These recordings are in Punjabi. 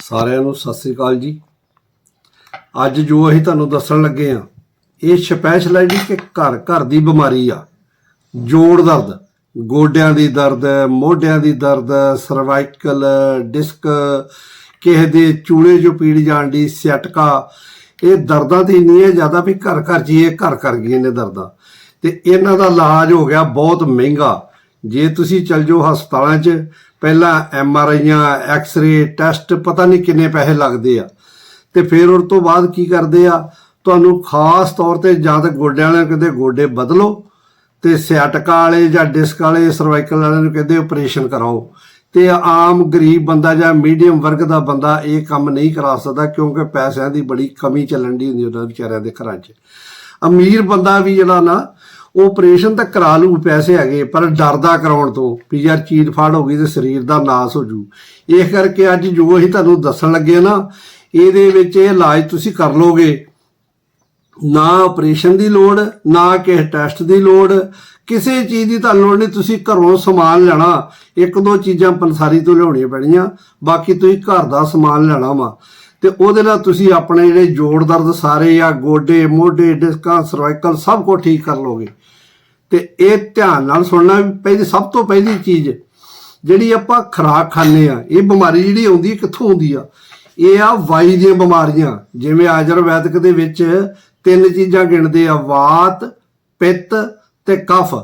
ਸਾਰਿਆਂ ਨੂੰ ਸਤਿ ਸ੍ਰੀ ਅਕਾਲ ਜੀ। ਅੱਜ ਜੋ ਅਸੀਂ ਤੁਹਾਨੂੰ ਦੱਸਣ ਲੱਗੇ ਆ ਇਹ ਸਪੈਸ਼ਲ ਹੈ ਜੀ ਕਿ ਘਰ ਘਰ ਦੀ ਬਿਮਾਰੀ ਆ। ਜੋੜ ਦਰਦ, ਗੋਡਿਆਂ ਦੀ ਦਰਦ, ਮੋਢਿਆਂ ਦੀ ਦਰਦ ਸਰਵਾਈਕਲ ਡਿਸਕ ਕਿਸੇ ਦੇ ਚੂਲੇ ਜੋ ਪੀੜ ਜਾਣ ਦੀ ਸਿਆਟਕਾ, ਇਹ ਦਰਦਾਂ ਤੇ ਇੰਨੀਆਂ ਜ਼ਿਆਦਾ ਵੀ ਘਰ ਘਰ ਜੀ ਇਹ ਘਰ ਕਰ ਗਈਆਂ ਨੇ ਦਰਦਾਂ। ਤੇ ਇਹਨਾਂ ਦਾ ਇਲਾਜ ਹੋ ਗਿਆ ਬਹੁਤ ਮਹਿੰਗਾ। ਜੇ ਤੁਸੀਂ ਚਲ ਜਾਓ ਹਸਪਤਾਲਾਂ 'ਚ ਪਹਿਲਾਂ ਐਮ ਆਰ ਆਈਆਂ, ਐਕਸ-ਰੇ, ਟੈਸਟ, ਪਤਾ ਨਹੀਂ ਕਿੰਨੇ ਪੈਸੇ ਲੱਗਦੇ ਆ। ਤੇ ਫਿਰ ਉਸ ਤੋਂ ਬਾਅਦ ਕੀ ਕਰਦੇ ਆ? ਤੁਹਾਨੂੰ ਖਾਸ ਤੌਰ ਤੇ ਜਾਂ ਤਾਂ ਗੋਡਿਆਂ ਵਾਲਿਆਂ ਨੂੰ ਕਹਿੰਦੇ ਗੋਡੇ ਬਦਲੋ ਤੇ ਸਿਆਟਕਾ ਵਾਲੇ ਜਾਂ ਡਿਸਕ ਵਾਲੇ, ਸਰਵਾਈਕਲ ਵਾਲਿਆਂ ਨੂੰ ਕਹਿੰਦੇ ਆਪਰੇਸ਼ਨ ਕਰਾਓ। ਤੇ ਆਮ ਗਰੀਬ ਬੰਦਾ ਜਾਂ ਮੀਡੀਅਮ ਵਰਗ ਦਾ ਬੰਦਾ ਇਹ ਕੰਮ ਨਹੀਂ ਕਰਾ ਸਕਦਾ ਕਿਉਂਕਿ ਪੈਸਿਆਂ ਦੀ ਬੜੀ ਕਮੀ ਚੱਲਣ ਦੀ ਹੁੰਦੀ ਉਹਨਾਂ ਵਿਚਾਰਿਆਂ ਦੇ ਘਰਾਂ 'ਚ। ਅਮੀਰ ਬੰਦਾ ਵੀ ਜਿਹੜਾ ਨਾ ਉਹ ਆਪਰੇਸ਼ਨ ਤਾਂ ਕਰਾ ਲੂ ਪੈਸੇ ਹੈਗੇ, ਪਰ ਡਰਦਾ ਕਰਾਉਣ ਤੋਂ ਵੀ ਯਾਰ ਚੀੜ ਫਾੜ ਹੋ ਗਈ ਤੇ ਸਰੀਰ ਦਾ ਨਾਸ ਹੋ ਜੂ। ਇਸ ਕਰਕੇ ਅੱਜ ਜੋ ਅਸੀਂ ਤੁਹਾਨੂੰ ਦੱਸਣ ਲੱਗੇ ਨਾ, ਇਹਦੇ ਵਿੱਚ ਇਹ ਇਲਾਜ ਤੁਸੀਂ ਕਰ ਲੋਗੇ ਨਾ ਆਪਰੇਸ਼ਨ ਦੀ ਲੋੜ, ਨਾ ਕਿਸੇ ਟੈਸਟ ਦੀ ਲੋੜ, ਕਿਸੇ ਚੀਜ਼ ਦੀ ਤੁਹਾਨੂੰ ਲੋੜ ਨਹੀਂ, ਤੁਸੀਂ ਘਰੋਂ ਸਮਾਨ ਲੈਣਾ। ਇੱਕ ਦੋ ਚੀਜ਼ਾਂ ਪੰਸਾਰੀ ਤੋਂ ਲਿਆਉਣੀਆਂ ਪੈਣੀਆਂ, ਬਾਕੀ ਤੁਸੀਂ ਘਰ ਦਾ ਸਮਾਨ ਲੈਣਾ ਵਾ। ਤੇ ਉਹਦੇ ਨਾਲ ਤੁਸੀਂ ਆਪਣੇ ਜਿਹੜੇ ਜੋੜ ਦਰਦ ਸਾਰੇ ਆ, ਗੋਡੇ, ਮੋਢੇ, ਡਿਸਕਾਂ, ਸਰਵਾਈਕਲ ਸਭ ਕੁਝ ਠੀਕ ਕਰ ਲੋਗੇ ਤੇ ਇਹ ਧਿਆਨ ਨਾਲ ਸੁਣਨਾ ਵੀ ਪਹਿਲੀ ਸਭ ਤੋਂ ਪਹਿਲੀ ਚੀਜ਼ ਜਿਹੜੀ ਆਪਾਂ ਖੁਰਾਕ ਖਾਂਦੇ ਆ, ਇਹ ਬਿਮਾਰੀ ਜਿਹੜੀ ਆਉਂਦੀ ਕਿੱਥੋਂ ਆਉਂਦੀ ਆ? ਇਹ ਆ ਵਾਈ ਦੀਆਂ ਬਿਮਾਰੀਆਂ, ਜਿਵੇਂ ਆਯੁਰਵੈਦਿਕ ਦੇ ਵਿੱਚ ਤਿੰਨ ਚੀਜ਼ਾਂ ਗਿਣਦੇ ਆ, ਵਾਤ, ਪਿੱਤ ਤੇ ਕਫ।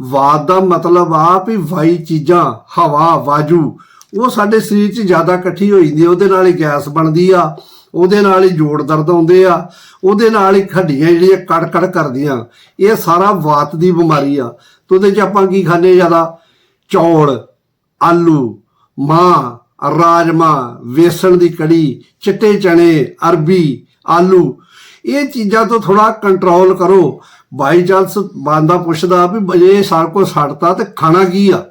ਵਾਤ ਦਾ ਮਤਲਬ ਆ ਵੀ ਵਾਈ ਚੀਜ਼ਾਂ, ਹਵਾ, ਵਾਜੂ, ਉਹ ਸਾਡੇ ਸਰੀਰ 'ਚ ਜ਼ਿਆਦਾ ਇਕੱਠੀ ਹੋ ਜਾਂਦੀ ਆ, ਉਹਦੇ ਨਾਲ ਹੀ ਗੈਸ ਬਣਦੀ ਆ। ਉਹਦੇ ਨਾਲ ਹੀ ਜੋੜ ਦਰਦ ਆਉਂਦੇ ਆ, ਉਹਦੇ ਨਾਲ ਹੀ ਹੱਡੀਆਂ ਜਿਹੜੀਆਂ ਕੜ-ਕੜ ਕਰਦੀਆਂ, ਇਹ ਸਾਰਾ ਵਾਤ ਦੀ ਬਿਮਾਰੀ ਆ। ਤੇ ਉਹਦੇ 'ਚ ਆਪਾਂ ਕੀ ਖਾਂਦੇ ਜ਼ਿਆਦਾ? ਚੌਲ, ਆਲੂ, ਮਾਂ, ਰਾਜਮਾ, ਵੇਸਣ ਦੀ ਕੜੀ, ਚਿੱਟੇ ਚਣੇ ਅਰਬੀ, ਆਲੂ। ਇਹ ਚੀਜ਼ਾਂ ਤੋਂ ਥੋੜਾ ਕੰਟਰੋਲ ਕਰੋ। ਬਾਈ ਚਾਂਸ ਬੰਦਾ ਪੁੱਛਦਾ ਵੀ ਇਹ ਸਾਰ ਕੋ ਛੱਡਤਾ ਤੇ ਖਾਣਾ ਕੀ ਆ?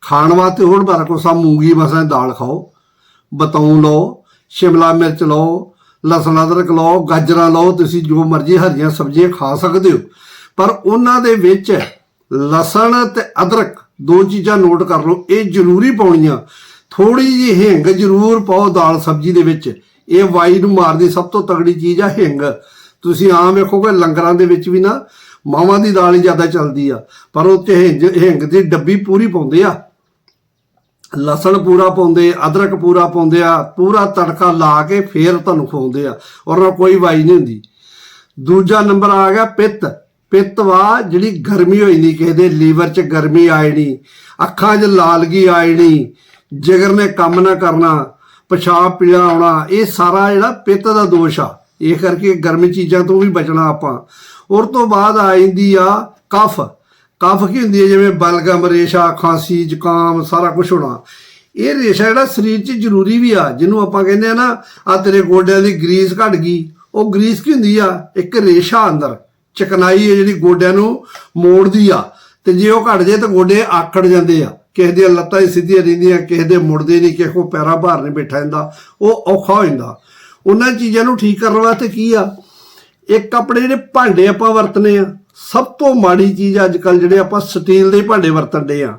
ਖਾਣ ਵਾਸਤੇ ਹੋਰ ਬਾਰਾ ਕੋ ਸਾ ਮੂੰਗੀ ਮਸਾਂ ਦਾਲ ਖਾਓ, ਬਤਾਉ ਲਓ। ਸ਼ਿਮਲਾ ਮਿਰਚ ਲਓ, ਲਸਣ ਅਦਰਕ ਲਓ, ਗਾਜਰਾਂ ਲਓ, ਤੁਸੀਂ ਜੋ ਮਰਜ਼ੀ ਹਰੀਆਂ ਸਬਜ਼ੀਆਂ ਖਾ ਸਕਦੇ ਹੋ। ਪਰ ਉਹਨਾਂ ਦੇ ਵਿੱਚ ਲਸਣ ਤੇ ਅਦਰਕ ਦੋ ਚੀਜ਼ਾਂ ਨੋਟ ਕਰ ਲਓ, ਇਹ ਜ਼ਰੂਰੀ ਪਾਉਣੀਆਂ। ਥੋੜੀ ਜਿਹੀ ਹਿੰਗ ਜ਼ਰੂਰ ਪਾਓ ਦਾਲ ਸਬਜ਼ੀ ਦੇ ਵਿੱਚ। ਇਹ ਵਾਈ ਨੂੰ ਮਾਰਦੀ ਸਭ ਤੋਂ ਤਗੜੀ ਚੀਜ਼ ਆ ਹਿੰਗ। ਤੁਸੀਂ ਆਮ ਵੇਖੋਗੇ ਲੰਗਰਾਂ ਦੇ ਵਿੱਚ ਵੀ ਨਾ, ਮਾਵਾਂ ਦੀ ਦਾਲ ਹੀ ਜ਼ਿਆਦਾ ਚੱਲਦੀ ਆ। ਪਰ ਉਹ ਤੇ ਹਿੰਗ ਹਿੰਗ ਦੀ ਡੱਬੀ ਪੂਰੀ ਪਾਉਂਦੇ ਆ। ਲਸਣ ਪੂਰਾ ਪਾਉਂਦੇ, ਅਦਰਕ ਪੂਰਾ ਪਾਉਂਦੇ ਆ, ਪੂਰਾ ਤੜਕਾ ਲਾ ਕੇ ਫੇਰ ਤੁਹਾਨੂੰ ਖਵਾਉਂਦੇ ਆ, ਔਰ ਨਾਲ ਕੋਈ ਵਾਈ ਨਹੀਂ ਹੁੰਦੀ। ਦੂਜਾ ਨੰਬਰ ਆ ਗਿਆ ਪਿੱਤ। ਪਿੱਤ ਵਾ ਜਿਹੜੀ ਗਰਮੀ ਹੋਈ ਨਹੀਂ ਕਿਸੇ ਦੇ, ਲੀਵਰ 'ਚ ਗਰਮੀ ਆਈ ਨਹੀਂ, ਅੱਖਾਂ 'ਚ ਲਾਲਗੀ ਆਈ ਨਹੀਂ, ਜਿਗਰ ਨੇ ਕੰਮ ਨਾ ਕਰਨਾ, ਪਿਸ਼ਾਬ ਪੀਲਾ ਆਉਣਾ ਇਹ ਸਾਰਾ ਜਿਹੜਾ ਪਿੱਤ ਦਾ ਦੋਸ਼ ਆ। ਇਹ ਕਰਕੇ ਗਰਮ ਚੀਜ਼ਾਂ ਤੋਂ ਵੀ ਬਚਣਾ ਆਪਾਂ। ਔਰ ਤੋਂ ਬਾਅਦ ਆ ਜਾਂਦੀ ਆ ਕਫ। ਕਫ ਕੀ ਹੁੰਦੀ ਹੈ? ਜਿਵੇਂ ਬਲਗਮ, ਰੇਸ਼ਾ, ਖਾਂਸੀ, ਜ਼ੁਕਾਮ, ਸਾਰਾ ਕੁਝ ਹੋਣਾ। ਇਹ ਰੇਸ਼ਾ ਜਿਹੜਾ ਸਰੀਰ 'ਚ ਜ਼ਰੂਰੀ ਵੀ ਆ। ਜਿਹਨੂੰ ਆਪਾਂ ਕਹਿੰਦੇ ਆ ਨਾ ਆ ਤੇਰੇ ਗੋਡਿਆਂ ਦੀ ਗਰੀਸ ਘਟ ਗਈ। ਉਹ ਗਰੀਸ ਕੀ ਹੁੰਦੀ ਆ? ਇੱਕ ਰੇਸ਼ਾ ਅੰਦਰ। ਚਕਨਾਈ ਹੈ ਜਿਹੜੀ ਗੋਡਿਆਂ ਨੂੰ ਮੋੜਦੀ ਆ। ਤੇ ਜੇ ਉਹ ਘਟ ਜੇ ਤਾਂ ਗੋਡੇ ਆਕੜ ਜਾਂਦੇ ਆ। ਕਿਸੇ ਦੀਆਂ ਲੱਤਾਂ ਹੀ ਸਿੱਧੀਆਂ ਰਹਿੰਦੀਆਂ, ਕਿਸੇ ਦੇ ਮੁੜਦੇ ਨਹੀਂ, ਕਿਸੇ ਕੋ ਪੈਰਾਂ ਭਾਰ ਨਹੀਂ ਬੈਠਾ ਜਾਂਦਾ। ਉਹ ਔਖਾ ਹੋ ਜਾਂਦਾ। ਉਹਨਾਂ ਚੀਜ਼ਾਂ ਨੂੰ ਠੀਕ ਕਰਨ ਵਾਸਤੇ ਕੀ ਆ? ਇੱਕ ਆਪਣੇ ਜਿਹੜੇ ਭਾਂਡੇ ਆਪਾਂ ਵਰਤਨੇ ਆ ਸਭ ਤੋਂ ਮਾੜੀ ਚੀਜ਼ ਅੱਜ ਕੱਲ ਜਿਹੜੇ ਆਪਾਂ ਸਟੀਲ ਦੇ ਭਾਂਡੇ ਵਰਤਣ ਵਰਤਣਦੇ ਆ।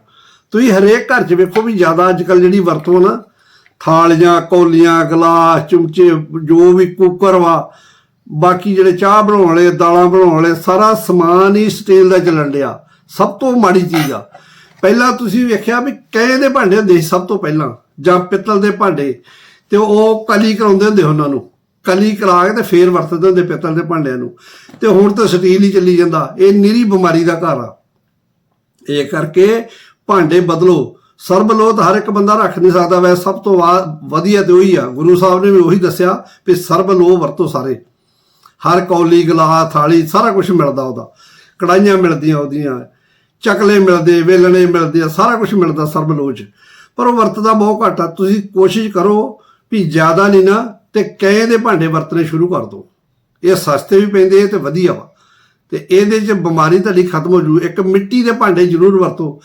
ਤੁਸੀਂ ਹਰੇਕ ਘਰ 'ਚ ਵੇਖੋ ਵੀ ਜ਼ਿਆਦਾ ਅੱਜ ਕੱਲ ਜਿਹੜੀ ਵਰਤੋਂ ਨਾ, ਥਾਲੀਆਂ, ਕੌਲੀਆਂ, ਗਲਾਸ, ਚਮਚੇ, ਜੋ ਵੀ ਕੁੱਕਰ ਵਾ, ਬਾਕੀ ਜਿਹੜੇ ਚਾਹ ਬਣਾਉਣ ਵਾਲੇ, ਦਾਲਾਂ ਬਣਾਉਣ ਵਾਲੇ, ਸਾਰਾ ਸਮਾਨ ਹੀ ਸਟੀਲ ਦਾ ਚੱਲਣ ਡਿਆ। ਸਭ ਤੋਂ ਮਾੜੀ ਚੀਜ਼ ਆ। ਪਹਿਲਾਂ ਤੁਸੀਂ ਵੇਖਿਆ ਵੀ ਕਹੇ ਦੇ ਭਾਂਡੇ ਹੁੰਦੇ ਸੀ ਸਭ ਤੋਂ ਪਹਿਲਾਂ, ਜਾਂ ਪਿੱਤਲ ਦੇ ਭਾਂਡੇ, ਤੇ ਉਹ ਕਲੀ ਕਰਾਉਂਦੇ ਹੁੰਦੇ ਉਹਨਾਂ ਨੂੰ। ਕਲੀ ਕਰਾ ਕੇ ਤੇ ਫੇਰ ਵਰਤਦੇ ਹੁੰਦੇ ਪਿੱਤਲ ਦੇ ਭਾਂਡਿਆਂ ਨੂੰ। ਤੇ ਹੁਣ ਤਾਂ ਸਟੀਲ ਹੀ ਚੱਲੀ ਜਾਂਦਾ। ਇਹ ਨਿਰੀ ਬਿਮਾਰੀ ਦਾ ਘਰ ਆ। ਇਹ ਕਰਕੇ ਭਾਂਡੇ ਬਦਲੋ। ਸਰਬਲੋਧ ਹਰ ਇੱਕ ਬੰਦਾ ਰੱਖ ਨਹੀਂ ਸਕਦਾ। ਵੈ ਸਭ ਤੋਂ ਵਾ- ਵਧੀਆ ਤੇ ਉਹੀ ਆ। ਗੁਰੂ ਸਾਹਿਬ ਨੇ ਵੀ ਉਹੀ ਦੱਸਿਆ ਵੀ ਸਰਬਲੋਹ ਵਰਤੋ ਸਾਰੇ। ਹਰ ਕੌਲੀ ਗਲਾਸ ਥਾਲੀ, ਸਾਰਾ ਕੁਝ ਮਿਲਦਾ ਉਹਦਾ। ਕੜਾਈਆਂ ਮਿਲਦੀਆਂ ਉਹਦੀਆਂ। ਚਕਲੇ ਮਿਲਦੇ, ਵੇਲਣੇ ਮਿਲਦੇ ਸਾਰਾ ਕੁਝ ਮਿਲਦਾ ਸਰਬਲੋਹ ਚ। ਪਰ ਉਹ ਵਰਤਦਾ ਬਹੁਤ ਘੱਟ ਆ। ਤੁਸੀਂ ਕੋਸ਼ਿਸ਼ ਕਰੋ ਵੀ ਜ਼ਿਆਦਾ ਨਹੀਂ ਨਾ ਤੇ ਕਹੇ ਦੇ ਭਾਂਡੇ ਵਰਤਣੇ ਸ਼ੁਰੂ ਕਰ ਦਿਓ ਇਹ ਸਸਤੇ ਵੀ ਪੈਂਦੇ ਤੇ ਵਧੀਆ ਵਾ। ਤੇ ਇਹਦੇ 'ਚ ਬਿਮਾਰੀ ਤੁਹਾਡੀ ਖਤਮ ਹੋ ਜੂ। ਇੱਕ ਮਿੱਟੀ ਦੇ ਭਾਂਡੇ ਜ਼ਰੂਰ ਵਰਤੋ।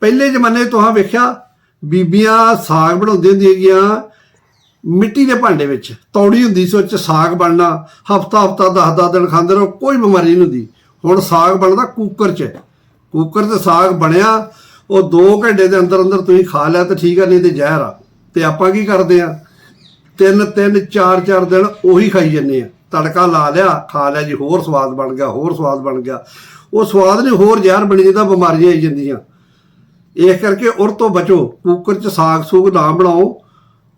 ਪਹਿਲੇ ਜ਼ਮਾਨੇ ਤੁਹਾਂ ਵੇਖਿਆ, ਬੀਬੀਆਂ ਸਾਗ ਬਣਾਉਂਦੀਆਂ ਹੁੰਦੀਆਂ ਗੀਆਂ ਮਿੱਟੀ ਦੇ ਭਾਂਡੇ ਵਿੱਚ। ਤੌੜੀ ਹੁੰਦੀ ਸੀ, ਉਹ 'ਚ ਸਾਗ ਬਣਨਾ। ਹਫਤਾ ਹਫਤਾ 10 10 ਦਿਨ ਖਾਂਦੇ ਰਹੋ, ਕੋਈ ਬਿਮਾਰੀ ਨਹੀਂ ਹੁੰਦੀ। ਹੁਣ ਸਾਗ ਬਣਦਾ ਕੁੱਕਰ 'ਚ। ਕੁੱਕਰ 'ਤੇ ਸਾਗ ਬਣਿਆ, ਉਹ 2 ਘੰਟੇ ਦੇ ਅੰਦਰ ਅੰਦਰ ਤੁਸੀਂ ਖਾ ਲਿਆ ਤਾਂ ਠੀਕ ਆ, ਨਹੀਂ ਤੇ ਜ਼ਹਿਰ ਆ। ਤੇ ਆਪਾਂ ਕੀ ਕਰਦੇ ਆ? ਤਿੰਨ ਤਿੰਨ, ਚਾਰ ਚਾਰ ਦਿਨ ਉਹੀ ਖਾਈ ਜੰਨੇ ਆ। ਤੜਕਾ ਲਾ ਲਿਆ, ਖਾ ਲਿਆ ਜੀ, ਹੋਰ ਸਵਾਦ ਬਣ ਗਿਆ, ਹੋਰ ਸਵਾਦ ਬਣ ਗਿਆ। ਉਹ ਸਵਾਦ ਨਹੀਂ, ਹੋਰ ਜ਼ਹਿਰ ਬਣੀ ਜਾਂਦਾ ਬਿਮਾਰੀਆਂ ਆਈ ਜਾਂਦੀਆਂ। ਇਸ ਕਰਕੇ ਉਰ ਤੋਂ ਬਚੋ, ਕੁੱਕਰ 'ਚ ਸਾਗ ਸੂਗ ਨਾ ਬਣਾਓ।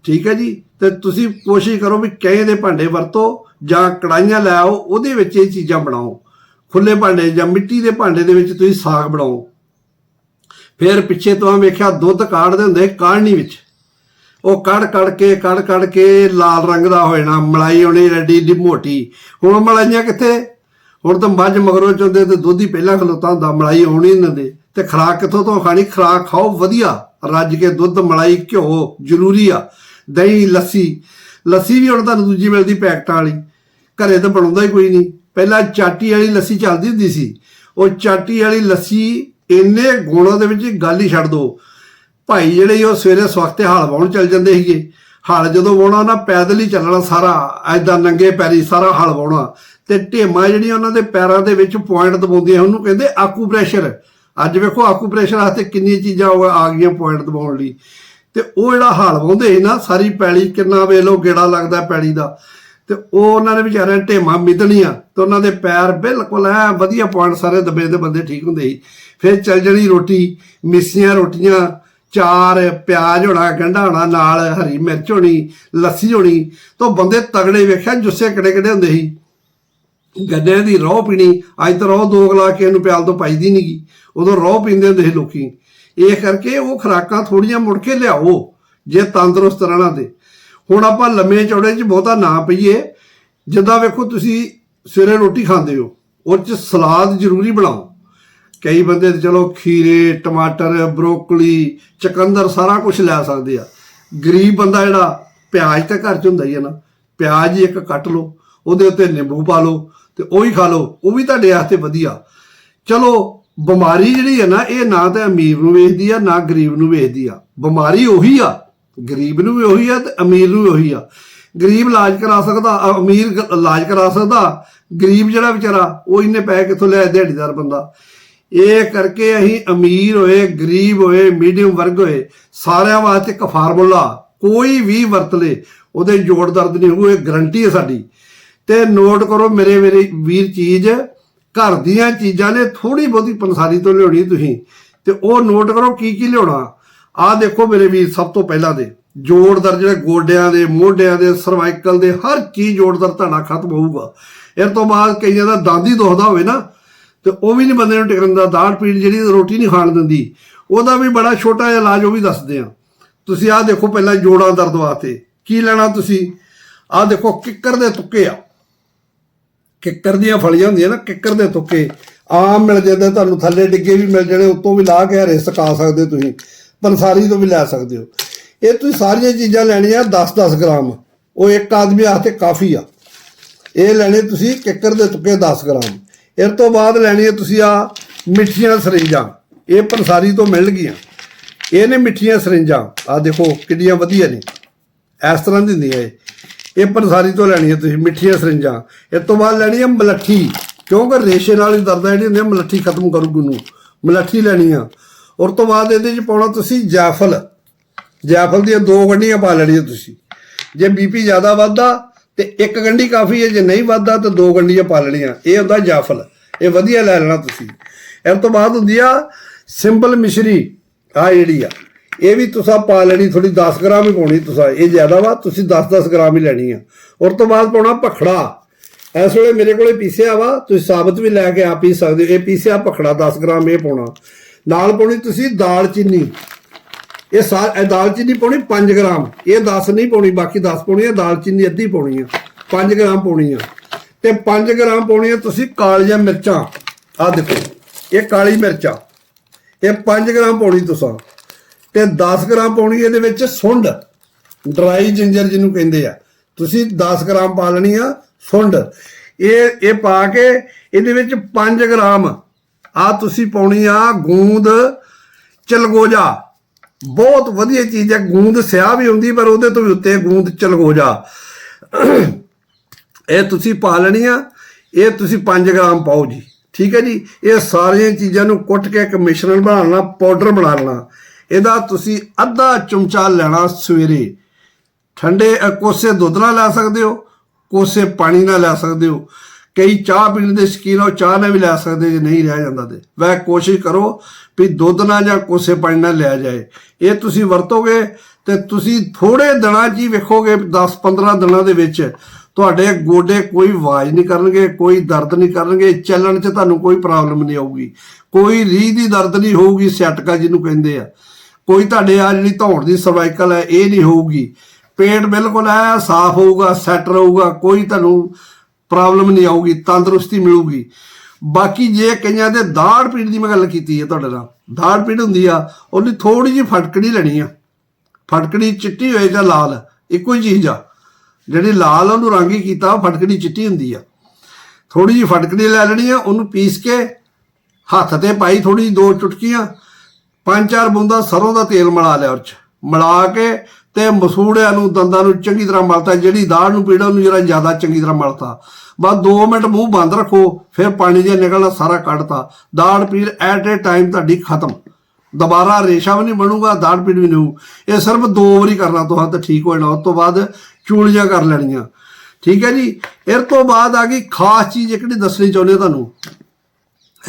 ਠੀਕ ਹੈ ਜੀ? ਤੇ ਤੁਸੀਂ ਕੋਸ਼ਿਸ਼ ਕਰੋ ਵੀ ਕਹੇ ਦੇ ਭਾਂਡੇ ਵਰਤੋ ਜਾਂ ਕੜਾਈਆਂ ਲੈ ਆਓ, ਉਹਦੇ ਵਿੱਚ ਇਹ ਚੀਜ਼ਾਂ ਬਣਾਓ। ਖੁੱਲੇ ਭਾਂਡੇ ਜਾਂ ਮਿੱਟੀ ਦੇ ਭਾਂਡੇ ਦੇ ਵਿੱਚ ਤੁਸੀਂ ਸਾਗ ਬਣਾਓ। ਫਿਰ ਪਿੱਛੇ ਤੋਂ ਵੇਖਿਆ, ਦੁੱਧ ਕਾੜਦੇ ਹੁੰਦੇ ਕਾੜਨੀ ਵਿੱਚ। ਉਹ ਕੜ ਕੜ ਕੇ, ਕੜ ਕੜ ਕੇ ਲਾਲ ਰੰਗ ਦਾ ਹੋ ਜਾਣਾ, ਮਲਾਈ ਆਉਣੀ ਰੈਡੀ ਦੀ ਮੋਟੀ। ਹੁਣ ਮਲਾਈਆਂ ਕਿੱਥੇ? ਹੁਣ ਤਾਂ ਮੱਝ ਮਗਰੋਂ ਚੋਂਦੇ ਤੇ ਦੁੱਧ ਹੀ ਪਹਿਲਾਂ ਖਲੋਤਾ ਹੁੰਦਾ, ਮਲਾਈ ਆਉਣੀ ਨਹੀਂ ਦਿੰਦੇ। ਤੇ ਖਰਾਕ ਕਿੱਥੋਂ ਤੋਂ ਖਾਣੀ? ਖਰਾਕ ਖਾਓ, ਵਧੀਆ। ਰੱਜ ਕੇ ਦੁੱਧ, ਮਲਾਈ, ਘਿਓ, ਜ਼ਰੂਰੀ ਆ। ਦਹੀਂ, ਲੱਸੀ। ਲੱਸੀ ਵੀ ਹੁਣ ਤੁਹਾਨੂੰ ਦੂਜੀ ਮਿਲਦੀ ਪੈਕਟਾਂ ਵਾਲੀ। ਘਰੇ ਤਾਂ ਬਣਾਉਂਦਾ ਹੀ ਕੋਈ ਨਹੀਂ। ਪਹਿਲਾਂ ਚਾਟੀ ਵਾਲੀ ਲੱਸੀ ਚੱਲਦੀ ਹੁੰਦੀ ਸੀ। ਉਹ ਚਾਟੀ ਵਾਲੀ ਲੱਸੀ, ਇੰਨੇ ਗੁਣਾਂ ਦੇ ਵਿੱਚ ਗੱਲ ਹੀ ਛੱਡ ਦੋ ਭਾਈ ਜਿਹੜੇ ਉਹ ਸਵੇਰੇ ਸਵਖਤੇ ਹਾਲ ਵਾਉਣ ਚੱਲ ਜਾਂਦੇ ਸੀਗੇ, ਹਲ ਜਦੋਂ ਵਾਉਣਾ ਨਾ ਪੈਦਲ ਹੀ ਚੱਲਣਾ ਸਾਰਾ ਐਦਾਂ ਨੰਗੇ ਪੈਰੀ ਸਾਰਾ ਹਲ ਵਾਉਣਾ ਤੇ ਢੇਮਾਂ ਜਿਹੜੀਆਂ ਉਹਨਾਂ ਦੇ ਪੈਰਾਂ ਦੇ ਵਿੱਚ ਪੁਆਇੰਟ ਦਬਾਉਂਦੀਆਂ ਉਹਨੂੰ ਕਹਿੰਦੇ ਆਕੂਪ੍ਰੈਸ਼ਰ ਅੱਜ ਵੇਖੋ ਆਕੂਪ੍ਰੈਸ਼ਰ ਵਾਸਤੇ ਕਿੰਨੀਆਂ ਚੀਜ਼ਾਂ ਆ ਗਈਆਂ ਪੁਆਇੰਟ ਦਬਾਉਣ ਲਈ। ਤੇ ਉਹ ਜਿਹੜਾ ਹਲ ਵਾਉਂਦੇ ਸੀ ਨਾ, ਸਾਰੀ ਪੈਲੀ ਕਿੰਨਾ ਵੇਲੋ ਗੇੜਾ ਲੱਗਦਾ ਪੈਲੀ ਦਾ। ਤੇ ਉਹ ਉਹਨਾਂ ਨੇ ਵਿਚਾਰਿਆਂ ਢੇਮਾਂ ਮਿੱਧਣੀਆਂ, ਤੇ ਉਹਨਾਂ ਦੇ ਪੈਰ ਬਿਲਕੁਲ ਐ ਵਧੀਆ ਪੁਆਇੰਟ ਸਾਰੇ ਦਬੇ ਦੇ ਬੰਦੇ ਠੀਕ ਹੁੰਦੇ ਸੀ। ਫਿਰ ਚੱਲ ਜਣੀ ਰੋਟੀ, ਮਿੱਸੀਆਂ ਰੋਟੀਆਂ ਚਾਰ ਪਿਆਜ਼ ਹੋਣਾ, ਗੰਢਾ ਹੋਣਾ, ਨਾਲ ਹਰੀ ਮਿਰਚ ਹੋਣੀ, ਲੱਸੀ ਹੋਣੀ, ਤਾਂ ਬੰਦੇ ਤਗੜੇ ਵੇਖਿਆ, ਜੁੱਸੇ ਕਿਹੜੇ ਕਿਹੜੇ ਹੁੰਦੇ ਸੀ। ਗੱਡੇ ਦੀ ਰੋਹ ਪੀਣੀ, ਅੱਜ ਤਾਂ ਰੋਹ ਦੋ ਗਲਾ ਕੇ ਇਹਨੂੰ ਪਿਆਲ ਤੋਂ ਪਾਈਦੀ ਨਹੀਂਗੀ ਉਦੋਂ ਰੋਹ ਪੀਂਦੇ ਹੁੰਦੇ ਸੀ ਲੋਕੀ। ਇਹ ਕਰਕੇ ਉਹ ਖਰਾਕਾਂ ਥੋੜੀਆਂ ਮੁੜ ਕੇ ਲਿਆਓ, ਜੇ ਤੰਦਰੁਸਤ ਰਹਿਣਾ ਤੇ। ਹੁਣ ਆਪਾਂ ਲੰਮੇ ਚੌੜੇ 'ਚ ਬਹੁਤਾ ਨਾ ਪਈਏ। ਜਿੱਦਾਂ ਵੇਖੋ ਤੁਸੀਂ ਸਵੇਰੇ ਰੋਟੀ ਖਾਂਦੇ ਹੋ, ਉਹ 'ਚ ਸਲਾਦ ਜ਼ਰੂਰੀ ਬਣਾਓ। ਕਈ ਬੰਦੇ ਤੇ ਚਲੋ ਖੀਰੇ, ਟਮਾਟਰ, ਬਰੋਕਲੀ, ਚਕੰਦਰ ਸਾਰਾ ਕੁਝ ਲੈ ਸਕਦੇ ਆ। ਗਰੀਬ ਬੰਦਾ ਜਿਹੜਾ ਪਿਆਜ਼ ਤਾਂ ਘਰ 'ਚ ਹੁੰਦਾ ਹੀ ਹੈ ਨਾ, ਪਿਆਜ਼ ਇੱਕ ਕੱਟ ਲਓ, ਉਹਦੇ ਉੱਤੇ ਨਿੰਬੂ ਪਾ ਲਓ ਤੇ ਉਹ ਹੀ ਖਾ ਲਓ, ਉਹ ਵੀ ਤੁਹਾਡੇ ਵਾਸਤੇ ਵਧੀਆ। ਚਲੋ, ਬਿਮਾਰੀ ਜਿਹੜੀ ਹੈ ਨਾ, ਇਹ ਨਾ ਤਾਂ ਅਮੀਰ ਨੂੰ ਵੇਚਦੀ ਆ, ਨਾ ਗਰੀਬ ਨੂੰ ਵੇਚਦੀ ਆ। ਬਿਮਾਰੀ ਉਹੀ ਆ, ਗਰੀਬ ਨੂੰ ਵੀ ਉਹੀ ਆ ਤੇ ਅਮੀਰ ਨੂੰ ਵੀ ਉਹੀ ਆ। ਗਰੀਬ ਇਲਾਜ ਕਰਾ ਸਕਦਾ, ਅਮੀਰ ਇਲਾਜ ਕਰਾ ਸਕਦਾ, ਗਰੀਬ ਜਿਹੜਾ ਵਿਚਾਰਾ, ਉਹ ਇੰਨੇ ਪੈਸੇ ਕਿੱਥੋਂ ਲੈ ਦਿਹਾੜੀਦਾਰ ਬੰਦਾ। ਇਹ ਕਰਕੇ ਅਸੀਂ ਅਮੀਰ ਹੋਏ, ਗਰੀਬ ਹੋਏ ਮੀਡੀਅਮ ਵਰਗ ਹੋਏ, ਸਾਰਿਆਂ ਵਾਸਤੇ ਇੱਕ ਫਾਰਮੂਲਾ ਕੋਈ ਵੀ ਵਰਤ ਲੇ, ਉਹਦੇ ਜੋੜ ਦਰਦ ਨਹੀਂ ਹੋਊ, ਇਹ ਗਰੰਟੀ ਹੈ ਸਾਡੀ। ਤੇ ਨੋਟ ਕਰੋ ਮੇਰੇ ਮੇਰੇ ਵੀਰ ਚੀਜ਼, ਘਰ ਦੀਆਂ ਚੀਜ਼ਾਂ ਨੇ ਥੋੜੀ ਬਹੁਤੀ ਪੰਸਾਰੀ ਤੋਂ ਲਿਆਉਣੀ ਤੁਸੀਂ, ਤੇ ਉਹ ਨੋਟ ਕਰੋ ਕੀ ਕੀ ਲਿਆਉਣਾ। ਆਹ ਦੇਖੋ ਮੇਰੇ ਵੀਰ, ਸਭ ਤੋਂ ਪਹਿਲਾਂ ਦੇ, ਜੋੜ ਦਰਦ ਜਿਹੜੇ ਗੋਡਿਆਂ ਦੇ, ਮੋਢਿਆਂ ਦੇ ਸਰਵਾਈਕਲ ਦੇ, ਹਰ ਚੀਜ਼ ਜੋੜ ਦਰਦ ਤੁਹਾਡਾ ਖਤਮ ਹੋਊਗਾ। ਇਸ ਤੋਂ ਬਾਅਦ ਕਈਆਂ ਦਾ ਦੰਦ ਦੁਖਦਾ ਹੋਵੇ ਨਾ ਤੇ ਉਹ ਵੀ ਨਹੀਂ ਬੰਦੇ ਨੂੰ ਟਿਕਣ ਦਾ ਦਾੜ ਪੀੜ ਜਿਹੜੀ ਰੋਟੀ ਨਹੀਂ ਖਾਣ ਦਿੰਦੀ। ਉਹਦਾ ਵੀ ਬੜਾ ਛੋਟਾ ਜਿਹਾ ਇਲਾਜ ਉਹ ਵੀ ਦੱਸਦੇ ਆ। ਤੁਸੀਂ ਆਹ ਦੇਖੋ ਪਹਿਲਾਂ ਜੋੜਾਂ ਦਰਦ ਵਾਸਤੇ। ਕੀ ਲੈਣਾ ਤੁਸੀਂ? ਆਹ ਦੇਖੋ, ਕਿੱਕਰ ਦੇ ਤੁੱਕੇ ਆ। ਕਿੱਕਰ ਦੀਆਂ ਫਲੀਆਂ ਹੁੰਦੀਆਂ ਨਾ, ਕਿੱਕਰ ਦੇ ਤੁੱਕੇ। ਆਮ ਮਿਲ ਜਾਂਦੇ, ਤੁਹਾਨੂੰ ਥੱਲੇ ਡਿੱਗੇ ਵੀ ਮਿਲ ਜਾਣੇ, ਉੱਤੋਂ ਵੀ ਲਾ ਕੇ ਹਰੇ ਸਕਾ ਸਕਦੇ ਹੋ ਤੁਸੀਂ। ਪੰਸਾਰੀ ਤੋਂ ਵੀ ਲੈ ਸਕਦੇ ਹੋ। ਇਹ ਤੁਸੀਂ ਸਾਰੀਆਂ ਚੀਜ਼ਾਂ ਲੈਣੀਆਂ 10-10 ਗ੍ਰਾਮ। ਉਹ ਇੱਕ ਆਦਮੀ ਵਾਸਤੇ ਕਾਫੀ ਆ। ਇਹ ਲੈਣੇ ਤੁਸੀਂ ਕਿੱਕਰ ਦੇ ਤੁੱਕੇ 10 ਗ੍ਰਾਮ। ਇਸ ਤੋਂ ਬਾਅਦ ਲੈਣੀ ਹੈ ਤੁਸੀਂ ਆ ਮਿੱਠੀਆਂ ਸਰਿੰਜਾਂ। ਇਹ ਪੰਸਾਰੀ ਤੋਂ ਮਿਲਣਗੀਆਂ ਗਈਆਂ। ਇਹ ਨੇ ਮਿੱਠੀਆਂ ਸਰਿੰਜਾਂ। ਆ ਦੇਖੋ ਕਿੰਨੀਆਂ ਵਧੀਆ ਨੇ। ਇਸ ਤਰ੍ਹਾਂ ਦੀ ਹੁੰਦੀਆਂ ਇਹ। ਇਹ ਪੰਸਾਰੀ ਤੋਂ ਲੈਣੀ ਹੈ ਤੁਸੀਂ ਮਿੱਠੀਆਂ ਸਰਿੰਜਾਂ। ਇਸ ਤੋਂ ਬਾਅਦ ਲੈਣੀ ਹੈ ਮਲੱਠੀ। ਕਿਉਂਕਿ ਰੇਸ਼ੇ ਨਾਲ ਹੀ ਦਰਦਾਂ ਜਿਹੜੀਆਂ ਹੁੰਦੀਆਂ, ਮਲੱਠੀ ਖਤਮ ਕਰੂਗੀ ਨੂੰ ਮਲੱਠੀ ਲੈਣੀ ਆ। ਉਸ ਤੋਂ ਬਾਅਦ ਇਹਦੇ ਚ ਪਾਉਣਾ ਤੁਸੀਂ ਜਾਫਲ ਜਾਫਲ ਦੀਆਂ ਦੋ ਗੰਢੀਆਂ ਪਾ ਲੈਣੀਆਂ ਤੁਸੀਂ। ਜੇ ਬੀਪੀ ਜ਼ਿਆਦਾ ਵੱਧਦਾ ਤੇ ਇੱਕ ਗੰਢੀ ਕਾਫੀ ਹੈ, ਜੇ ਨਹੀਂ ਵੱਧਦਾ ਤਾਂ ਦੋ ਗੰਢੀਆਂ ਪਾ ਲੈਣੀਆਂ। ਇਹ ਹੁੰਦਾ ਜਾਫਲ। ਇਹ ਵਧੀਆ ਲੈ ਲੈਣਾ ਤੁਸੀਂ। ਇਸ ਤੋਂ ਬਾਅਦ ਹੁੰਦੀ ਆ ਸਿੰਪਲ ਮਿਸ਼ਰੀ। ਆ ਜਿਹੜੀ ਆ, ਇਹ ਵੀ ਤੁਸੀਂ ਪਾ ਲੈਣੀ ਥੋੜੀ 10 ਗ੍ਰਾਮ ਹੀ ਪਾਉਣੀ ਤੁਸੀਂ। ਇਹ ਜ਼ਿਆਦਾ ਵਾ, ਤੁਸੀਂ 10-10 ਗ੍ਰਾਮ ਹੀ ਲੈਣੀ ਆ। ਉਸ ਤੋਂ ਬਾਅਦ ਪਾਉਣਾ ਭਖੜਾ। ਇਸ ਵੇਲੇ ਮੇਰੇ ਕੋਲੇ ਪੀਸਿਆ ਵਾ, ਤੁਸੀਂ ਸਾਬਤ ਵੀ ਲੈ ਕੇ ਆ ਪੀ ਸਕਦੇ ਹੋ। ਇਹ ਪੀਸਿਆ ਭਖੜਾ 10 ਗ੍ਰਾਮ ਇਹ ਪਾਉਣਾ। ਨਾਲ ਪਾਉਣੀ ਤੁਸੀਂ ਦਾਲ ਚੀਨੀ। ਇਹ ਸਾ ਦਾਲਚੀਨੀ ਪਾਉਣੀ 5 ਗ੍ਰਾਮ। ਇਹ 10 ਨਹੀਂ ਪਾਉਣੀ, ਬਾਕੀ 10 ਪਾਉਣੀ ਹੈ ਦਾਲਚੀਨੀ ਅੱਧੀ ਪਾਉਣੀ ਆ। 5 ਗ੍ਰਾਮ ਪਾਉਣੀ ਆ। ਤੇ 5 ਗ੍ਰਾਮ ਪਾਉਣੀ ਆ ਤੁਸੀਂ ਕਾਲੀਆਂ ਮਿਰਚਾਂ। ਆ ਦੇਖੋ, ਇਹ ਕਾਲੀ ਮਿਰਚਾਂ। ਇਹ 5 ਗ੍ਰਾਮ ਪਾਉਣੀ ਤੁਸੀਂ। ਤੇ 10 ਗ੍ਰਾਮ ਪਾਉਣੀ ਇਹਦੇ ਵਿੱਚ ਸੁੰਡ। ਡਰਾਈ ਜਿੰਜਰ ਜਿਹਨੂੰ ਕਹਿੰਦੇ ਆ। ਤੁਸੀਂ 10 ਗ੍ਰਾਮ ਪਾ ਲੈਣੀ ਆ ਸੁੰਡ। ਇਹ ਇਹ ਪਾ ਕੇ ਇਹਦੇ ਵਿੱਚ 5 ਗ੍ਰਾਮ। ਆ ਤੁਸੀਂ ਪਾਉਣੀ ਆ ਗੂੰਦ, ਚਲਗੋਜਾ। ਬਹੁਤ ਵਧੀਆ ਚੀਜ਼ ਹੈ, ਗੂੰਦ ਸਿਆ ਵੀ ਹੁੰਦੀ, ਪਰ ਉਹਦੇ ਤੋਂ ਵੀ ਉੱਤੇ ਗੂੰਦ ਚਲਗੋਜਾ ਇਹ ਤੁਸੀਂ ਪਾ ਲੈਣੀ ਆ ਇਹ ਤੁਸੀਂ 5 ਗ੍ਰਾਮ ਪਾਓ ਜੀ, ਠੀਕ ਹੈ ਜੀ? ਇਹ ਸਾਰੀਆਂ ਚੀਜ਼ਾਂ ਨੂੰ ਕੁੱਟ ਕੇ ਇੱਕ ਮਿਸ਼ਰਣ ਬਣਾ ਲੈਣਾ, ਪਾਊਡਰ ਬਣਾ ਲੈਣਾ। ਇਹਦਾ ਤੁਸੀਂ ਅੱਧਾ ਚਮਚਾ ਲੈਣਾ ਸਵੇਰੇ। ਠੰਡੇ ਕੋਸੇ ਦੁੱਧ ਨਾਲ ਲੈ ਸਕਦੇ ਹੋ, ਕੋਸੇ ਪਾਣੀ ਨਾਲ ਲੈ ਸਕਦੇ ਹੋ। ਕਈ ਚਾਹ ਪੀਣ ਦੇ ਸ਼ੌਕੀਨ ਹੋ, ਚਾਹ ਨਾਲ ਵੀ ਲੈ ਸਕਦੇ ਜੇ ਨਹੀਂ ਰਹਿ ਜਾਂਦਾ ਤੇ। ਵੈ ਕੋਸ਼ਿਸ਼ ਕਰੋ ਵੀ ਦੁੱਧ ਨਾਲ ਜਾਂ ਕੋਸੇ ਪਾਣੀ ਨਾਲ ਲਿਆ ਜਾਏ। ਇਹ ਤੁਸੀਂ ਵਰਤੋਗੇ ਤੇ ਤੁਸੀਂ ਥੋੜੇ ਦਿਨਾਂ 'ਚ ਹੀ ਵੇਖੋਗੇ 10-15 ਦਿਨਾਂ ਦੇ ਵਿੱਚ ਤੁਹਾਡੇ ਗੋਡੇ ਕੋਈ ਆਵਾਜ਼ ਨਹੀਂ ਕਰਨਗੇ, ਕੋਈ ਦਰਦ ਨਹੀਂ ਕਰਨਗੇ, ਚੱਲਣ 'ਚ ਤੁਹਾਨੂੰ ਕੋਈ ਪ੍ਰੋਬਲਮ ਨਹੀਂ ਆਊਗੀ। ਕੋਈ ਰੀਹ ਦੀ ਦਰਦ ਨਹੀਂ ਹੋਊਗੀ ਸੈਟਕਾ ਜਿਹਨੂੰ ਕਹਿੰਦੇ ਆ। ਕੋਈ ਤੁਹਾਡੇ ਆ ਜਿਹੜੀ ਧੌਣ ਦੀ ਸਰਵਾਈਕਲ ਹੈ, ਇਹ ਨਹੀਂ ਹੋਊਗੀ। ਪੇਟ ਬਿਲਕੁਲ ਐ ਸਾਫ਼ ਹੋਊਗਾ, ਸੈੱਟ ਰਹੂਗਾ, ਕੋਈ ਤੁਹਾਨੂੰ ਪ੍ਰੋਬਲਮ ਨਹੀਂ ਆਊਗੀ, ਤੰਦਰੁਸਤੀ ਮਿਲੂਗੀ। ਬਾਕੀ ਜੇ ਕਈਆਂ ਦੇ ਦਾੜ ਪੀੜ ਦੀ ਮੈਂ ਗੱਲ ਕੀਤੀ ਹੈ ਤੁਹਾਡੇ ਨਾਲ ਦਾੜ ਪੀੜ ਹੁੰਦੀ ਆ, ਉਹਦੀ ਥੋੜੀ ਜਿਹੀ ਫਟਕੜੀ ਲੈਣੀ ਆ। ਫਟਕੜੀ ਚਿੱਟੀ ਹੋਏ ਜਾਂ ਲਾਲ, ਇੱਕੋ ਹੀ ਚੀਜ਼ ਆ। ਜਿਹੜੀ ਲਾਲ ਉਹਨੂੰ ਰੰਗ ਹੀ ਕੀਤਾ ਫਟਕੜੀ ਚਿੱਟੀ ਹੁੰਦੀ ਆ। ਥੋੜੀ ਜਿਹੀ ਫਟਕੜੀ ਲੈ ਲੈਣੀ ਆ, ਉਹਨੂੰ ਪੀਸ ਕੇ ਹੱਥ ਤੇ ਪਾਈ ਥੋੜੀ ਦੋ ਚੁਟਕੀਆਂ। ਪੰਜ ਚਾਰ ਬੂੰਦਾ ਸਰੋਂ ਦਾ ਤੇਲ ਮਿਲਾ ਲਿਆ ਉਹ ਚ। ਮਿਲਾ ਕੇ ਤੇ ਮਸੂੜਿਆਂ ਨੂੰ, ਦੰਦਾਂ ਨੂੰ ਚੰਗੀ ਤਰ੍ਹਾਂ ਮਲਤਾ, ਜਿਹੜੀ ਦਾੜ ਨੂੰ ਪੀੜਾ ਉਹਨੂੰ ਜਰਾ ਜ਼ਿਆਦਾ ਚੰਗੀ ਤਰ੍ਹਾਂ ਮਲਤਾ। ਬਸ 2 ਮਿੰਟ ਮੂੰਹ ਬੰਦ ਰੱਖੋ, ਫਿਰ ਪਾਣੀ ਜਿਹਾ ਨਿਕਲਣਾ ਸਾਰਾ ਕੱਢਤਾ। ਦਾੜ ਪੀੜ ਐਟ ਏ ਟਾਈਮ ਤੁਹਾਡੀ ਖਤਮ। ਦੁਬਾਰਾ ਰੇਸ਼ਾ ਵੀ ਨਹੀਂ ਬਣੂਗਾ, ਦਾੜ ਪੀੜ ਵੀ ਨਹੀਂ ਹੋਊ। ਇਹ ਸਿਰਫ ਦੋ ਵਾਰੀ ਕਰਨਾ ਤੁਹਾਨੂੰ ਤਾਂ ਠੀਕ ਹੋ ਜਾਣਾ, ਉਸ ਤੋਂ ਬਾਅਦ ਚੂਲੀਆਂ ਕਰ ਲੈਣੀਆਂ। ਠੀਕ ਹੈ ਜੀ? ਇਹ ਤੋਂ ਬਾਅਦ ਆ ਗਈ ਖਾਸ ਚੀਜ਼ ਜਿਹੜੀ ਦੱਸਣੀ ਚਾਹੁੰਦੇ ਤੁਹਾਨੂੰ।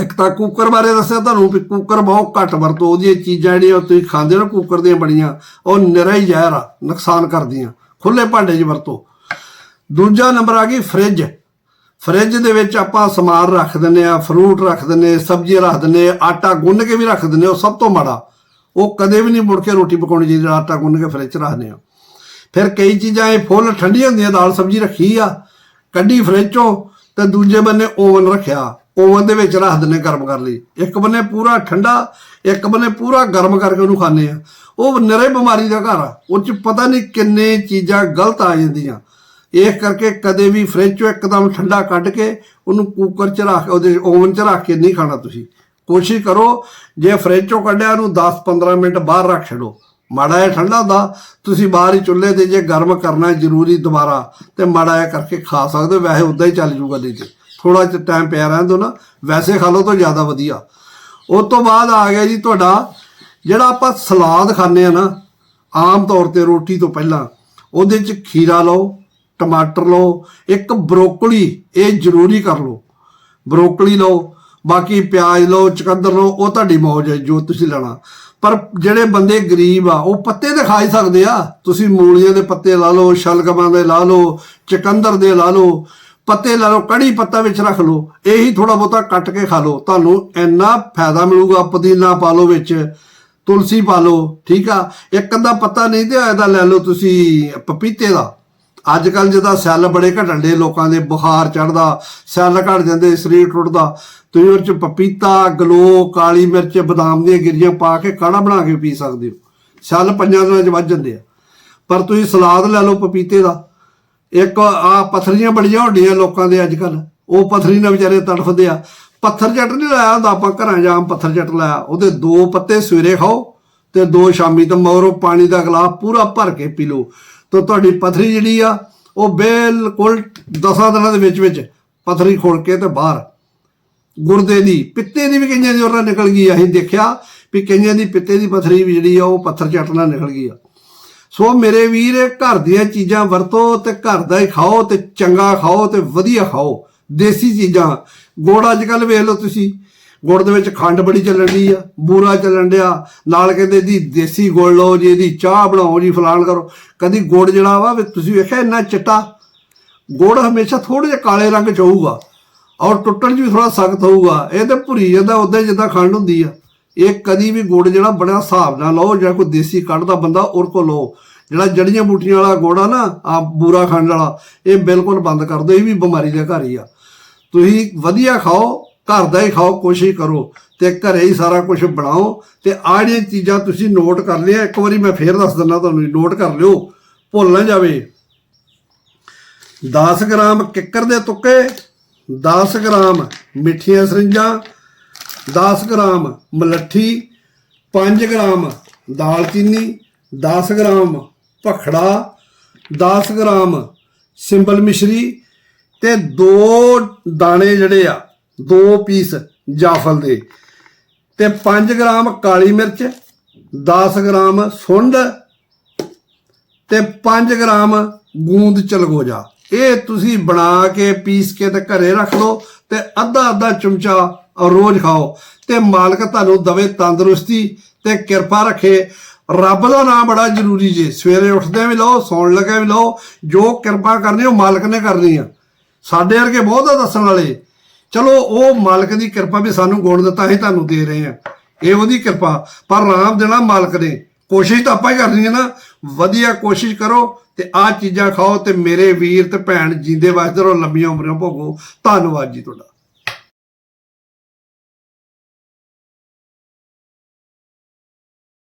ਇੱਕ ਤਾਂ ਕੁੱਕਰ ਬਾਰੇ ਦੱਸਿਆ ਤੁਹਾਨੂੰ ਵੀ ਕੁੱਕਰ ਬਹੁਤ ਘੱਟ ਵਰਤੋ ਉਹਦੀਆਂ ਚੀਜ਼ਾਂ ਜਿਹੜੀਆਂ ਤੁਸੀਂ ਖਾਂਦੇ ਹੋ ਨਾ, ਕੁੱਕਰ ਦੀਆਂ ਬਣੀਆਂ, ਉਹ ਨਿਰਾ ਹੀ ਜ਼ਹਿਰ ਆ, ਨੁਕਸਾਨ ਕਰਦੀਆਂ। ਖੁੱਲੇ ਭਾਂਡੇ 'ਚ ਵਰਤੋ। ਦੂਜਾ ਨੰਬਰ ਆ ਗਈ ਫ੍ਰਿਜ। ਫ੍ਰਿਜ ਦੇ ਵਿੱਚ ਆਪਾਂ ਸਮਾਨ ਰੱਖ ਦਿੰਨੇ ਆ ਫਰੂਟ ਰੱਖ ਦਿੰਨੇ ਸਬਜ਼ੀਆਂ ਰੱਖ ਦਿੰਨੇ ਆਟਾ ਗੁੰਨ ਕੇ ਵੀ ਰੱਖ ਦਿੰਨੇ ਉਹ ਸਭ ਤੋਂ ਮਾੜਾ। ਉਹ ਕਦੇ ਵੀ ਨਹੀਂ ਮੁੜ ਕੇ ਰੋਟੀ ਪਕਾਉਣੀ ਚਾਹੀਦੀ, ਆਟਾ ਗੁੰਨ ਕੇ ਫ੍ਰਿਜ 'ਚ ਰੱਖਦੇ ਆ ਫਿਰ ਕਈ ਚੀਜ਼ਾਂ ਇਹ ਫੁੱਲ ਠੰਡੀਆਂ ਹੁੰਦੀਆਂ ਦਾਲ ਸਬਜ਼ੀ ਰੱਖੀ ਆ, ਕੱਢੀ ਫ੍ਰਿਜ ਚੋਂ ਤੇ ਦੂਜੇ ਬੰਨੇ ਓਵਨ ਰੱਖਿਆ। ਓਵਨ ਦੇ ਵਿੱਚ ਰੱਖ ਦਿੰਨੇ ਗਰਮ ਕਰ ਲਈ। ਇੱਕ ਬੰਨੇ ਪੂਰਾ ਠੰਡਾ, ਇੱਕ ਬੰਨੇ ਪੂਰਾ ਗਰਮ ਕਰਕੇ ਉਹਨੂੰ ਖਾਂਦੇ ਆ ਉਹ ਨਿਰੇ ਬਿਮਾਰੀ ਦਾ ਘਰ ਆ। ਉਹ ਚ ਪਤਾ ਨਹੀਂ ਕਿੰਨੇ ਚੀਜ਼ਾਂ ਗਲਤ ਆ ਜਾਂਦੀਆਂ। ਇਸ ਕਰਕੇ ਕਦੇ ਵੀ ਫ੍ਰਿਜ ਚੋਂ ਇੱਕਦਮ ਠੰਡਾ ਕੱਢ ਕੇ ਉਹਨੂੰ ਕੁੱਕਰ 'ਚ ਰੱਖ, ਉਹਦੇ ਓਵਨ 'ਚ ਰੱਖ ਕੇ ਨਹੀਂ ਖਾਣਾ ਤੁਸੀਂ। ਕੋਸ਼ਿਸ਼ ਕਰੋ, ਜੇ ਫ੍ਰਿਜ ਚੋਂ ਕੱਢਿਆ ਉਹਨੂੰ 10-15 ਮਿੰਟ ਬਾਹਰ ਰੱਖ ਛੱਡੋ। ਮਾੜਾ ਜਿਹਾ ਠੰਡਾ ਹੁੰਦਾ। ਤੁਸੀਂ ਬਾਹਰ ਹੀ ਚੁੱਲ੍ਹੇ ਤੇ ਜੇ ਗਰਮ ਕਰਨਾ ਜ਼ਰੂਰੀ ਦੁਬਾਰਾ, ਤੇ ਮਾੜਾ ਜਿਹਾ ਕਰਕੇ ਖਾ ਸਕਦੇ ਹੋ। ਵੈਸੇ ਉਦਾਂ ਹੀ ਚੱਲ ਜੂਗਾ ਨਹੀਂ ਤੇ ਥੋੜਾ ਜਿਹਾ ਟਾਈਮ ਪਿਆ ਰਹਿਣ ਦਿਓ ਨਾ, ਵੈਸੇ ਖਾ ਲਓ ਤਾਂ ਜ਼ਿਆਦਾ ਵਧੀਆ। ਉਸ ਤੋਂ ਬਾਅਦ ਆ ਗਿਆ ਜੀ ਤੁਹਾਡਾ, ਜਿਹੜਾ ਆਪਾਂ ਸਲਾਦ ਖਾਂਦੇ ਆ ਨਾ, ਆਮ ਤੌਰ ਤੇ ਰੋਟੀ ਤੋਂ ਪਹਿਲਾਂ, ਉਹਦੇ ਚ ਖੀਰਾ ਲਓ, ਟਮਾਟਰ ਲਓ, ਇੱਕ ਬਰੋਕਲੀ, ਇਹ ਜ਼ਰੂਰੀ ਕਰ ਲਓ। ਬਰੋਕਲੀ ਲਓ, ਬਾਕੀ ਪਿਆਜ਼ ਲਓ, ਚਕੰਦਰ ਲਓ, ਉਹ ਤੁਹਾਡੀ ਮੌਜ ਹੈ, ਜੋ ਤੁਸੀਂ ਲੈਣਾ। ਪਰ ਜਿਹੜੇ ਬੰਦੇ ਗਰੀਬ ਆ, ਉਹ ਪੱਤੇ ਤੇ ਖਾ ਹੀ ਸਕਦੇ ਆ। ਤੁਸੀਂ ਮੂਲੀਆਂ ਦੇ ਪੱਤੇ ਲਾ ਲਓ, ਸ਼ਲਗਮਾਂ ਦੇ ਲਾ ਲਓ, ਚਕੰਦਰ ਦੇ ਲਾ ਲਓ ਪੱਤੇ ਲੈ ਲਓ, ਕੜੀ ਪੱਤਾ ਵਿੱਚ ਰੱਖ ਲਓ, ਇਹੀ ਥੋੜਾ ਬਹੁਤਾ ਕੱਟ ਕੇ ਖਾ ਲਓ। ਤੁਹਾਨੂੰ ਇੰਨਾ ਫਾਇਦਾ ਮਿਲੂਗਾ, ਪੁਦੀਨਾ ਪਾ ਲਓ ਵਿੱਚ, ਤੁਲਸੀ ਪਾ ਲਓ, ਠੀਕ ਆ? ਇੱਕ ਅੱਧਾ ਪੱਤਾ ਨਹੀਂ ਤੇ ਇਹਦਾ ਲੈ ਲਓ ਤੁਸੀਂ ਪਪੀਤੇ ਦਾ। ਅੱਜ ਕੱਲ ਜਿਹਦਾ ਸੈੱਲ ਬੜੇ ਘਟਣ ਦੇ, ਲੋਕਾਂ ਦੇ ਬੁਖਾਰ ਚੜਦਾ ਸੈੱਲ ਘਟ ਜਾਂਦੇ, ਸਰੀਰ ਟੁੱਟਦਾ। ਤੁਸੀਂ ਉਹ ਚ ਪਪੀਤਾ, ਗਲੋ, ਕਾਲੀ ਮਿਰਚ, ਬਦਾਮ ਦੀਆਂ ਗਿਰੀਆਂ ਪਾ ਕੇ ਕਾੜਾ ਬਣਾ ਕੇ ਪੀ ਸਕਦੇ ਹੋ। ਸੈੱਲ ਪੰਜਾਂ ਦਿਨਾਂ ਚ ਵੱਧ ਜਾਂਦੇ ਆ। ਪਰ ਤੁਸੀਂ ਸਲਾਦ ਲੈ ਲਓ ਪਪੀਤੇ ਦਾ। ਇੱਕ ਆ ਪਥਰੀਆਂ ਬੜੀਆਂ ਹੁੰਦੀਆਂ ਲੋਕਾਂ ਦੇ ਅੱਜ ਕੱਲ ਉਹ ਪਥਰੀ ਨਾਲ ਵਿਚਾਰੇ ਤੜਫਦੇ ਆ। ਪੱਥਰ ਚੱਟ ਨਹੀਂ ਲਾਇਆ ਹੁੰਦਾ, ਆਪਾਂ ਘਰਾਂ ਜਾਂ ਪੱਥਰ ਚੱਟ ਲਾਇਆ। ਉਹਦੇ ਦੋ ਪੱਤੇ ਸਵੇਰੇ ਖਾਓ ਤੇ ਦੋ ਸ਼ਾਮੀ ਤੇ ਮਗਰੋਂ ਪਾਣੀ ਦਾ ਗਲਾਸ ਪੂਰਾ ਭਰ ਕੇ ਪੀ ਲਓ। ਤਾਂ ਤੁਹਾਡੀ ਪਥਰੀ ਜਿਹੜੀ ਆ, ਉਹ ਬਿਲਕੁਲ 10 ਦਿਨਾਂ ਦੇ ਵਿੱਚ ਵਿੱਚ ਪਥਰੀ ਖੋਲ ਕੇ ਤੇ ਬਾਹਰ। ਗੁਰਦੇ ਦੀ, ਪਿੱਤੇ ਦੀ ਵੀ ਕਈਆਂ ਦੀ ਉਹਨਾਂ ਨਿਕਲ ਗਈ ਅਸੀਂ ਦੇਖਿਆ ਵੀ ਕਈਆਂ ਦੀ ਪਿੱਤੇ ਦੀ ਪਥਰੀ ਵੀ ਜਿਹੜੀ ਆ, ਉਹ ਪੱਥਰ ਚੱਟ ਨਾਲ ਨਿਕਲ ਗਈ ਆ। ਸੋ ਮੇਰੇ ਵੀਰ, ਘਰ ਦੀਆਂ ਚੀਜ਼ਾਂ ਵਰਤੋ ਤੇ ਘਰ ਦਾ ਹੀ ਖਾਓ ਤੇ ਚੰਗਾ ਖਾਓ ਤੇ ਵਧੀਆ ਖਾਓ। ਦੇਸੀ ਚੀਜ਼ਾਂ। ਗੁੜ ਅੱਜ ਕੱਲ ਵੇਖ ਲਓ ਤੁਸੀਂ। ਗੁੜ ਦੇ ਵਿੱਚ ਖੰਡ ਬੜੀ ਚੱਲਣ ਦੀ ਆ, ਬੂਰਾ ਚੱਲਣ ਡਿਆ। ਨਾਲ ਕਹਿੰਦੇ ਦੀ ਦੇਸੀ ਗੁੜ ਲਓ, ਜੀ ਇਹਦੀ ਚਾਹ ਬਣਾਓ ਜੀ ਫਲਾਣ ਕਰੋ। ਕਦੀ ਗੁੜ ਜਿਹੜਾ ਵਾ ਤੁਸੀਂ ਵੇਖਿਆ ਇੰਨਾ ਚਿੱਟਾ? ਗੁੜ ਹਮੇਸ਼ਾ ਥੋੜੇ ਜਿਹਾ ਕਾਲੇ ਰੰਗ ਚ ਹੋਊਗਾ। ਔਰ ਟੁੱਟਣ 'ਚ ਵੀ ਥੋੜਾ ਸਖਤ ਹੋਊਗਾ। ਇਹ ਤੇ ਭੁਰੀ ਜਾਂਦਾ ਉਦਾਂ ਹੀ ਜਿੱਦਾਂ ਖੰਡ ਹੁੰਦੀ ਆ। ਇਹ ਕਦੀ ਵੀ ਗੁੜ ਜਿਹੜਾ ਬੜਾ ਹਿਸਾਬ ਨਾਲ ਲਓ ਜਿਹੜਾ ਕੋਈ ਦੇਸੀ ਕੱਢਦਾ ਬੰਦਾ ਉਹ ਕੋ ਲਓ। ਜਿਹੜਾ ਜੜੀਆਂ ਬੂਟੀਆਂ ਵਾਲਾ ਗੁੜ ਆ ਨਾ, ਆ ਬੂਰਾ ਖੰਡ ਵਾਲਾ, ਇਹ ਬਿਲਕੁਲ ਬੰਦ ਕਰ ਦਿਓ, ਇਹ ਵੀ ਬਿਮਾਰੀ ਦਾ ਘਰ ਹੀ ਆ। ਤੁਸੀਂ ਵਧੀਆ ਖਾਓ, ਘਰ ਦਾ ਹੀ ਖਾਓ, ਕੋਸ਼ਿਸ਼ ਕਰੋ ਤੇ ਘਰੇ ਹੀ ਸਾਰਾ ਕੁਝ ਬਣਾਓ ਤੇ ਆਹ ਜਿਹੜੀਆਂ ਚੀਜ਼ਾਂ ਤੁਸੀਂ ਨੋਟ ਕਰ ਲਿਆ ਇੱਕ ਵਾਰੀ ਮੈਂ ਫੇਰ ਦੱਸ ਦਿੰਦਾ ਤੁਹਾਨੂੰ ਨੋਟ ਕਰ ਲਿਓ, ਭੁੱਲ ਨਾ ਜਾਵੇ। 10 ਗ੍ਰਾਮ ਕਿੱਕਰ ਦੇ ਤੁੱਕੇ 10 ਗ੍ਰਾਮ ਮਿੱਠੀਆਂ ਸਰਿੰਜਾਂ 10 ਗ੍ਰਾਮ ਮਲੱਠੀ 5 ਗ੍ਰਾਮ ਦਾਲਚੀਨੀ 10 ਗ੍ਰਾਮ ਭਖੜਾ 10 ਗ੍ਰਾਮ ਸਿੰਬਲ ਮਿਸ਼ਰੀ ਤੇ ਦੋ ਦਾਣੇ ਜਿਹੜੇ ਆ, ਦੋ ਪੀਸ ਜਾਫਲ ਦੇ। ਤੇ 5 ਗ੍ਰਾਮ ਕਾਲੀ ਮਿਰਚ 10 ਗ੍ਰਾਮ ਸੁੰਡ ਤੇ 5 ਗ੍ਰਾਮ ਗੂੰਦ ਚਲਗੋਜਾ। ਇਹ ਤੁਸੀਂ ਬਣਾ ਕੇ ਪੀਸ ਕੇ ਤੇ ਘਰੇ ਰੱਖ ਲਓ ਤੇ ਅੱਧਾ ਅੱਧਾ ਚਮਚਾ ਰੋਜ਼ ਖਾਓ। ਤੇ ਮਾਲਕ ਤੁਹਾਨੂੰ ਦਵੇ ਤੰਦਰੁਸਤੀ ਤੇ ਕਿਰਪਾ ਰੱਖੇ। ਰੱਬ ਦਾ ਨਾਮ ਬੜਾ ਜ਼ਰੂਰੀ ਜੇ। ਸਵੇਰੇ ਉੱਠਦੇ ਵੀ ਲਓ, ਸੌਣ ਲੱਗੇ ਵੀ ਲਓ। ਜੋ ਕਿਰਪਾ ਕਰਨੀ ਉਹ ਮਾਲਕ ਨੇ ਕਰਨੀ ਆ। ਸਾਡੇ ਵਰਗੇ ਬਹੁਤ ਆ ਦੱਸਣ ਵਾਲੇ। ਚਲੋ, ਉਹ ਮਾਲਕ ਦੀ ਕਿਰਪਾ ਵੀ ਸਾਨੂੰ ਗੁਣ ਦਿੱਤਾ ਅਸੀਂ ਤੁਹਾਨੂੰ ਦੇ ਰਹੇ ਆ। ਇਹ ਉਹਦੀ ਕਿਰਪਾ। ਪਰ ਰਾਮ ਦੇਣਾ ਮਾਲਕ ਨੇ। ਕੋਸ਼ਿਸ਼ ਤਾਂ ਆਪਾਂ ਹੀ ਕਰਨੀ ਹੈ ਨਾ। ਵਧੀਆ ਕੋਸ਼ਿਸ਼ ਕਰੋ ਤੇ ਆਹ ਚੀਜ਼ਾਂ ਖਾਓ ਤੇ ਮੇਰੇ ਵੀਰ ਤੇ ਭੈਣ ਜਿੰਦੇ ਵਾਸਤੇ ਰਹੋ ਲੰਬੀਆਂ ਉਮਰਾਂ ਭੋਗੋ। ਧੰਨਵਾਦ ਜੀ ਤੁਹਾਡਾ।